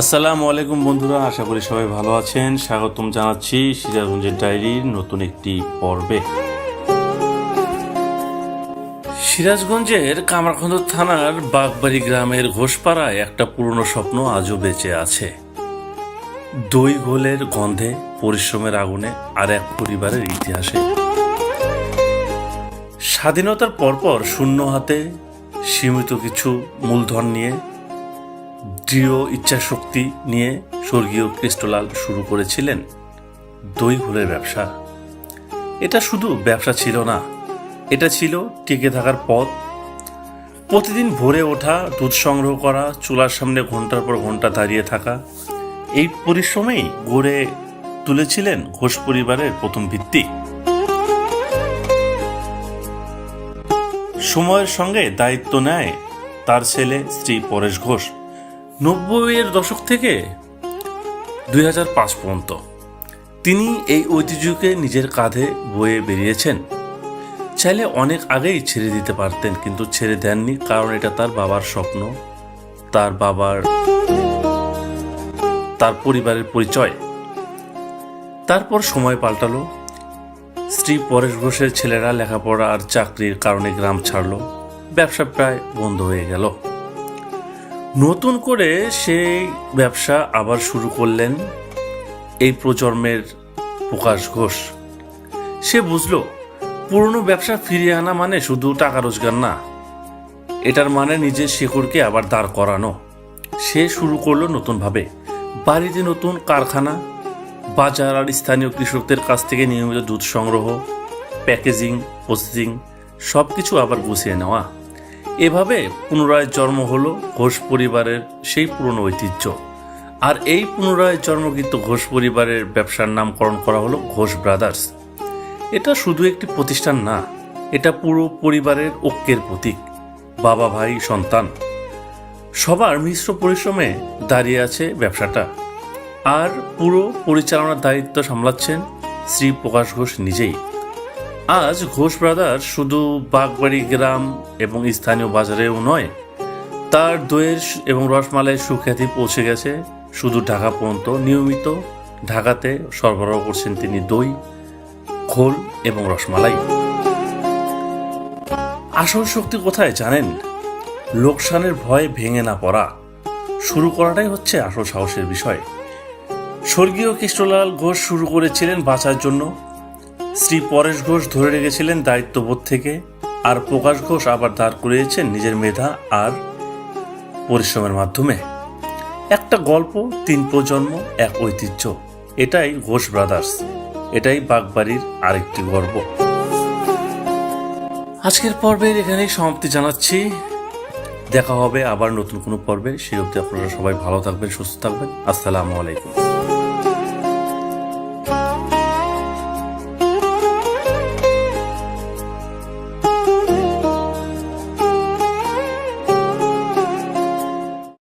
আসসালামু আলাইকুম বন্ধুরা, আশা করি সবাই ভালো আছেন। স্বাগতম জানাচ্ছি সিরাজগঞ্জের ডায়েরির নতুন একটি পর্বে। সিরাজগঞ্জের কামারখন্দ থানার বাগবাড়ি গ্রামের ঘোষপাড়ায় একটা পুরনো স্বপ্ন আজও বেঁচে আছে। দই গোলের গন্ধে, পরিশ্রমের আগুনে আর এক পরিবারের ইতিহাসে। স্বাধীনতার পরপর শূন্য হাতে সীমিত কিছু মূলধন নিয়ে দৃঢ় ইচ্ছাশক্তি নিয়ে স্বর্গীয় কৃষ্ণলাল শুরু করেছিলেন দই ঘোলের ব্যবসা। এটা শুধু ব্যবসা ছিল না, এটা ছিল টিকে থাকার পথ। প্রতিদিন ভোরে ওঠা, দুধ সংগ্রহ করা, চুলার সামনে ঘণ্টার পর ঘণ্টা দাঁড়িয়ে থাকা, এই পরিশ্রমেই গড়ে তুলেছিলেন ঘোষ পরিবারের প্রথম ভিত্তি। সময়ের সঙ্গে দায়িত্ব নেয় তার ছেলে শ্রী পরেশ ঘোষ। নব্বইয়ের দশক থেকে দুই পর্যন্ত তিনি এই ঐতিহ্যকে নিজের কাঁধে বয়ে বেরিয়েছেন। চাইলে অনেক আগেই ছেড়ে দিতে পারতেন, কিন্তু ছেড়ে দেননি, কারণ এটা তার বাবার স্বপ্ন, তার বাবার, তার পরিবারের পরিচয়। তারপর সময় পাল্টালো, স্ত্রী পরেশ ঘোষের ছেলেরা লেখাপড়া আর চাকরির কারণে গ্রাম ছাড়ল, ব্যবসা প্রায় বন্ধ হয়ে গেল। নতুন করে সেই ব্যবসা আবার শুরু করলেন এই প্রজন্মের প্রকাশ ঘোষ। সে বুঝলো, পুরনো ব্যবসা ফিরিয়ে আনা মানে শুধু টাকা রোজগার না, এটার মানে নিজের শেকড়কে আবার দাঁড় করানো। সে শুরু করল নতুনভাবে। বাড়িতে নতুন কারখানা, বাজার আর স্থানীয় কৃষকদের কাছ থেকে নিয়মিত দুধ সংগ্রহ, প্যাকেজিং, প্রসেসিং সব কিছু আবার গুছিয়ে নেওয়া। এভাবে পুনরায় জন্ম হলো ঘোষ পরিবারের সেই পুরনো ঐতিহ্য। আর এই পুনরায় জন্মগীত ঘোষ পরিবারের ব্যবসার নামকরণ করা হলো ঘোষ ব্রাদার্স। এটা শুধু একটি প্রতিষ্ঠান না, এটা পুরো পরিবারের ঐক্যের প্রতীক, বাবা, ভাই, সন্তান। সবার মিশ্র পরিশ্রমে দাঁড়িয়ে আছে ব্যবসাটা। আর পুরো পরিচালনার দায়িত্ব সামলাচ্ছেন শ্রী প্রকাশ ঘোষ নিজেই। আজ ঘোষ ব্রাদার শুধু বাগবাড়ি গ্রাম এবং স্থানীয় বাজারেও নয়, তার দইয়ের এবং রসমালাইয়ের সুখ্যাতি পৌঁছে গেছে। শুধু ঢাকা পর্যন্ত নিয়মিত ঢাকাতে সরবরাহ করছেন তিনি দই, খোল এবং রসমালাই। আসল শক্তি কোথায় জানেন? লোকসানের ভয়ে ভেঙে না পড়া। শুরু করাটাই হচ্ছে আসল সাহসের বিষয়। স্বর্গীয় কৃষ্ণলাল ঘোষ শুরু করেছিলেন বাঁচার জন্য। শ্রী পরেশ ঘোষ ধরে রেখেছিলেন দায়িত্ববোধ থেকে, আর প্রকাশ ঘোষ আবার দাঁড় করিয়েছেন নিজের মেধা আর পরিশ্রমের মাধ্যমে। একটা গল্প, তিন প্রজন্ম, এক ঐতিহ্য। এটাই ঘোষ ব্রাদার্স। এটাই বাগবাড়ির আরেকটি গর্ব। আজকের পর্বের এখানেই সমাপ্তি জানাচ্ছি। দেখা হবে আবার নতুন কোনো পর্বে। সেই অবধি আপনারা সবাই ভালো থাকবেন, সুস্থ থাকবেন। আসসালামু আলাইকুম।